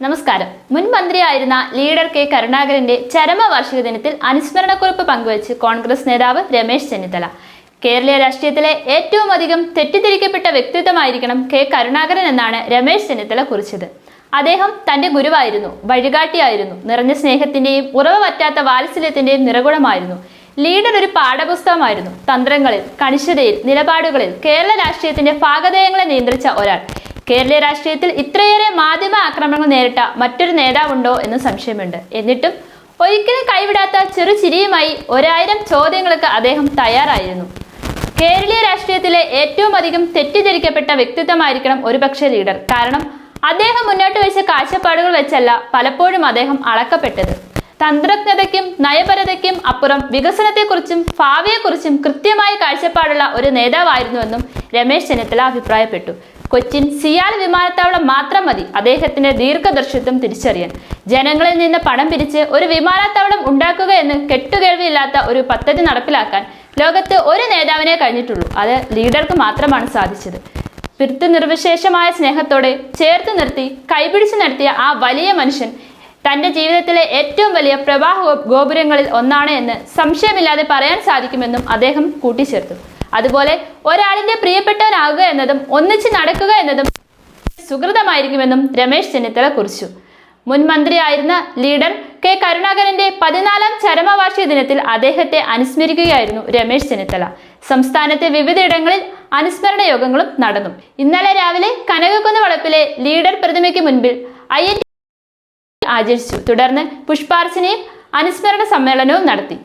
നമസ്കാരം. മുൻ മന്ത്രിയായിരുന്ന ലീഡർ കെ കരുണാകരന്റെ ചരമ ചരമവാർഷിക ദിനത്തിൽ അനുസ്മരണക്കുറിപ്പ് പങ്കുവച്ച് കോൺഗ്രസ് നേതാവ് രമേശ് ചെന്നിത്തല. കേരളീയ രാഷ്ട്രീയത്തിലെ ഏറ്റവും അധികം തെറ്റിദ്ധരിക്കപ്പെട്ട വ്യക്തിത്വമായിരിക്കണം കെ കരുണാകരൻ എന്നാണ് രമേശ് ചെന്നിത്തല കുറിച്ചത്. അദ്ദേഹം തന്റെ ഗുരുവായിരുന്നു വഴികാട്ടിയായിരുന്നു നിറഞ്ഞ സ്നേഹത്തിന്റെയും ഉറവ് പറ്റാത്ത വാത്സല്യത്തിന്റെയും നിറകുടമായിരുന്നു ലീഡർ ഒരു പാഠപുസ്തകമായിരുന്നു തന്ത്രങ്ങളിൽ കണിശതയിൽ നിലപാടുകളിൽ കേരള രാഷ്ട്രീയത്തിന്റെ ഭാഗതയങ്ങളെ നിയന്ത്രിച്ച ഒരാൾ. കേരളീയ രാഷ്ട്രീയത്തിൽ ഇത്രയേറെ മാധ്യമ ആക്രമണങ്ങൾ നേരിട്ട മറ്റൊരു നേതാവുണ്ടോ എന്ന് സംശയമുണ്ട്. എന്നിട്ടും ഒരിക്കലും കൈവിടാത്ത ചെറു ചിരിയുമായി ഒരായിരം ചോദ്യങ്ങൾക്ക് അദ്ദേഹം തയ്യാറായിരുന്നു. കേരളീയ രാഷ്ട്രീയത്തിലെ ഏറ്റവും അധികം തെറ്റിദ്ധരിക്കപ്പെട്ട വ്യക്തിത്വമായിരിക്കണം ഒരുപക്ഷെ ലീഡർ. കാരണം അദ്ദേഹം മുന്നോട്ട് വെച്ച കാഴ്ചപ്പാടുകൾ വെച്ചല്ല പലപ്പോഴും അദ്ദേഹം അളക്കപ്പെട്ടത്. തന്ത്രജ്ഞതയ്ക്കും നയപരതയ്ക്കും അപ്പുറം വികസനത്തെക്കുറിച്ചും ഭാവിയെക്കുറിച്ചും കൃത്യമായ കാഴ്ചപ്പാടുള്ള ഒരു നേതാവായിരുന്നുവെന്നും രമേശ് ചെന്നിത്തല അഭിപ്രായപ്പെട്ടു. കൊച്ചിൻ സിയാൽ വിമാനത്താവളം മാത്രം മതി അദ്ദേഹത്തിന്റെ ദീർഘദർശിത്വം തിരിച്ചറിയാൻ. ജനങ്ങളിൽ നിന്ന് പണം പിരിച്ച് ഒരു വിമാനത്താവളം ഉണ്ടാക്കുക എന്ന് കെട്ടുകേൾവിയില്ലാത്ത ഒരു പദ്ധതി നടപ്പിലാക്കാൻ ലോകത്ത് ഒരു നേതാവിനെ കഴിഞ്ഞിട്ടുള്ളൂ. അത് ലീഡർക്ക് മാത്രമാണ് സാധിച്ചത്. പിരുത്തു നിർവിശേഷമായ സ്നേഹത്തോടെ ചേർത്ത് നിർത്തി കൈപിടിച്ച് നടത്തിയ ആ വലിയ മനുഷ്യൻ തന്റെ ജീവിതത്തിലെ ഏറ്റവും വലിയ പ്രവാഹ ഗോപുരങ്ങളിൽ ഒന്നാണ് എന്ന് സംശയമില്ലാതെ പറയാൻ സാധിക്കുമെന്നും അദ്ദേഹം കൂട്ടിച്ചേർത്തു. അതുപോലെ ഒരാളിന്റെ പ്രിയപ്പെട്ടവനാകുക എന്നതും ഒന്നിച്ച് നടക്കുക എന്നതും സുഹൃതമായിരിക്കുമെന്നും രമേശ് ചെന്നിത്തല കുറിച്ചു. മുൻ മന്ത്രിയായിരുന്ന ലീഡർ കെ. കരുണാകരന്റെ പതിനാലാം ചരമവാർഷിക ദിനത്തിൽ അദ്ദേഹത്തെ അനുസ്മരിക്കുകയായിരുന്നു രമേശ് ചെന്നിത്തല. സംസ്ഥാനത്തെ വിവിധയിടങ്ങളിൽ അനുസ്മരണ യോഗങ്ങളും നടന്നു. ഇന്നലെ രാവിലെ കനകക്കുന്ന് വളപ്പിലെ ലീഡർ പ്രതിമയ്ക്ക് മുൻപിൽ ഐ ആചരിച്ചു. തുടർന്ന് പുഷ്പാർച്ചനയും അനുസ്മരണ സമ്മേളനവും നടത്തി.